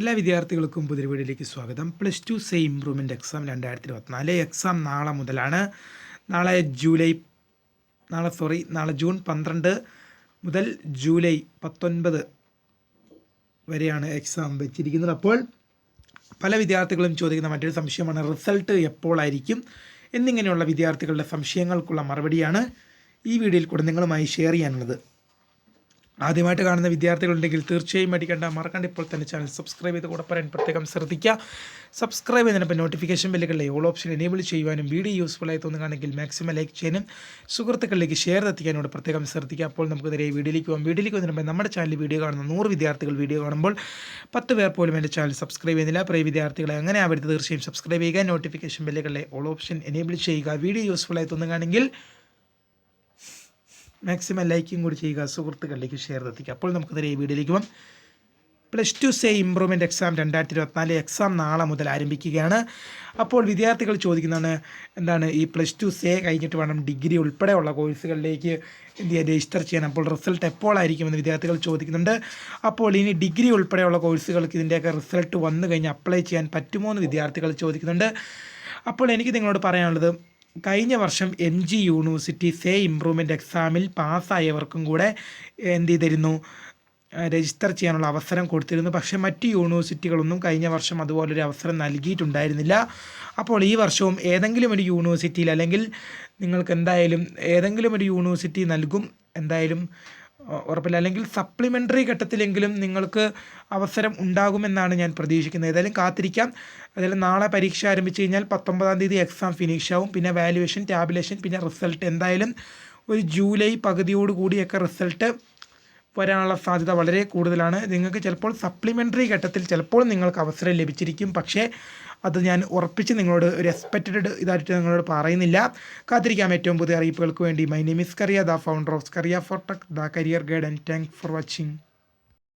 എല്ലാ വിദ്യാർത്ഥികൾക്കും പുതിയ വീഡിയോയിലേക്ക് സ്വാഗതം. Plus two say improvement exam രണ്ടായിരത്തി ഇരുപത്തിനാല് എക്സാം നാളെ മുതലാണ്. നാളെ ജൂലൈ നാളെ സോറി നാളെ ജൂൺ പന്ത്രണ്ട് മുതൽ ജൂലൈ പത്തൊൻപത് വരെയാണ് എക്സാം വെച്ചിരിക്കുന്നത്. അപ്പോൾ പല വിദ്യാർത്ഥികളും ചോദിക്കുന്ന മറ്റൊരു സംശയമാണ് റിസൾട്ട് എപ്പോഴായിരിക്കും എന്നിങ്ങനെയുള്ള വിദ്യാർത്ഥികളുടെ സംശയങ്ങൾക്കുള്ള മറുപടിയാണ് ഈ വീഡിയോയിൽ കൂടെ നിങ്ങളുമായി ഷെയർ ചെയ്യാനുള്ളത്. ആദ്യമായിട്ട് കാണുന്ന വിദ്യാർത്ഥികളുണ്ടെങ്കിൽ തീർച്ചയായും അടിക്കേണ്ട മറക്കണ്ട. ഇപ്പോൾ തന്നെ ചാനൽ സബ്സ്ക്രൈബ് ചെയ്ത് കൂടെ പറയാൻ പ്രത്യേകം ശ്രദ്ധിക്കുക. സബ്സ്ക്രൈബ് ചെയ്തപ്പോൾ നോട്ടിഫിക്കേഷൻ ബെല്ലുകളിലെ ഓൾ ഓപ്ഷൻ എനേബിൾ ചെയ്യുവാനും വീഡിയോ യൂസ്ഫുൾ ആയി തോന്നുകയാണെങ്കിൽ മാക്സിമം ലൈക്ക് ചെയ്യാനും സുഹൃത്തുക്കളിലേക്ക് ഷെയർ എത്തിക്കാനോട് പ്രത്യേകം ശ്രദ്ധിക്കുക. അപ്പോൾ നമുക്ക് നേരെ വീഡിയോയിലേക്ക് പോകാം. വീഡിയോയിലേക്ക് വന്നതിന് നമ്മുടെ ചാനൽ വീഡിയോ കാണുന്ന നൂറ് വിദ്യാർത്ഥികൾ വീഡിയോ കാണുമ്പോൾ പത്ത് പേർ പോലും എന്റെ ചാനൽ സബ്സ്ക്രൈബ് ചെയ്യുന്നില്ല. പ്രിയ വിദ്യാർത്ഥികളെ അങ്ങനെ ആവരുത്. തീർച്ചയായും സബ്സ്ക്രൈബ് ചെയ്യുക നോട്ടിഫിക്കേഷൻ ബെല്ലുകളിലെ ഓൾ ഓപ്ഷൻ എനേബിൾ ചെയ്യുക. വീഡിയോ യൂസ്ഫുൾ ആയി തോന്നുകയാണെങ്കിൽ മാക്സിമം ലൈക്കും കൂടി ചെയ്യുക. സുഹൃത്തുക്കളിലേക്ക് ഷെയർ എത്തിക്കുക. അപ്പോൾ നമുക്ക് നേരെ ഈ വീഡിയോയിലേക്ക് പോകാം. Plus two say improvement exam രണ്ടായിരത്തി ഇരുപത്തിനാല് എക്സാം നാളെ മുതൽ ആരംഭിക്കുകയാണ്. അപ്പോൾ വിദ്യാർത്ഥികൾ ചോദിക്കുന്നതാണ് എന്താണ് ഈ പ്ലസ് ടു സേ കഴിഞ്ഞിട്ട് വേണം ഡിഗ്രി ഉൾപ്പെടെയുള്ള കോഴ്സുകളിലേക്ക് എന്ത് ചെയ്യാൻ രജിസ്റ്റർ ചെയ്യാൻ? അപ്പോൾ റിസൾട്ട് എപ്പോഴായിരിക്കുമെന്ന് വിദ്യാർത്ഥികൾ ചോദിക്കുന്നുണ്ട്. അപ്പോൾ ഇനി ഡിഗ്രി ഉൾപ്പെടെയുള്ള കോഴ്സുകൾക്ക് ഇതിന്റെയൊക്കെ റിസൾട്ട് വന്നു കഴിഞ്ഞ് അപ്ലൈ ചെയ്യാൻ പറ്റുമോ എന്ന് വിദ്യാർത്ഥികൾ ചോദിക്കുന്നുണ്ട്. അപ്പോൾ എനിക്ക് നിങ്ങളോട് പറയാനുള്ളത് കഴിഞ്ഞ വർഷം M G university say improvement എക്സാമിൽ പാസ്സായവർക്കും കൂടെ എന്ത് ചെയ്തിരുന്നു? രജിസ്റ്റർ ചെയ്യാനുള്ള അവസരം കൊടുത്തിരുന്നു. പക്ഷേ മറ്റ് യൂണിവേഴ്സിറ്റികളൊന്നും കഴിഞ്ഞ വർഷം അതുപോലൊരു അവസരം നൽകിയിട്ടുണ്ടായിരുന്നില്ല. അപ്പോൾ ഈ വർഷവും ഏതെങ്കിലും ഒരു യൂണിവേഴ്സിറ്റിയിൽ അല്ലെങ്കിൽ നിങ്ങൾക്ക് എന്തായാലും ഏതെങ്കിലും ഒരു യൂണിവേഴ്സിറ്റി നൽകും. എന്തായാലും ഉറപ്പില്ല. അല്ലെങ്കിൽ സപ്ലിമെന്ററി ഘട്ടത്തിലെങ്കിലും നിങ്ങൾക്ക് അവസരം ഉണ്ടാകുമെന്നാണ് ഞാൻ പ്രതീക്ഷിക്കുന്നത്. ഏതായാലും കാത്തിരിക്കാം. അതായത് നാളെ പരീക്ഷ ആരംഭിച്ചു കഴിഞ്ഞാൽ പത്തൊമ്പതാം തീയതി എക്സാം ഫിനിഷ് ആവും. പിന്നെ വാല്യുവേഷൻ ടാബുലേഷൻ പിന്നെ റിസൾട്ട് എന്തായാലും ഒരു ജൂലൈ പകുതിയോട് കൂടിയൊക്കെ റിസൾട്ട് വരാനുള്ള സാധ്യത വളരെ കൂടുതലാണ്. നിങ്ങൾക്ക് ചിലപ്പോൾ സപ്ലിമെന്ററി ഘട്ടത്തിൽ ചിലപ്പോൾ നിങ്ങൾക്ക് അവസരം ലഭിച്ചിരിക്കും. പക്ഷേ അത് ഞാൻ ഉറപ്പിച്ച് നിങ്ങളോട് ഒരു എക്സ്പെക്റ്റഡ് ഇതായിട്ട് നിങ്ങളോട് പറയുന്നില്ല. കാത്തിരിക്കാം ഏറ്റവും പുതിയ അറിയിപ്പുകൾക്ക് വേണ്ടി. My name is Kariya the founder of Kariya for tech the career guide and thank for watching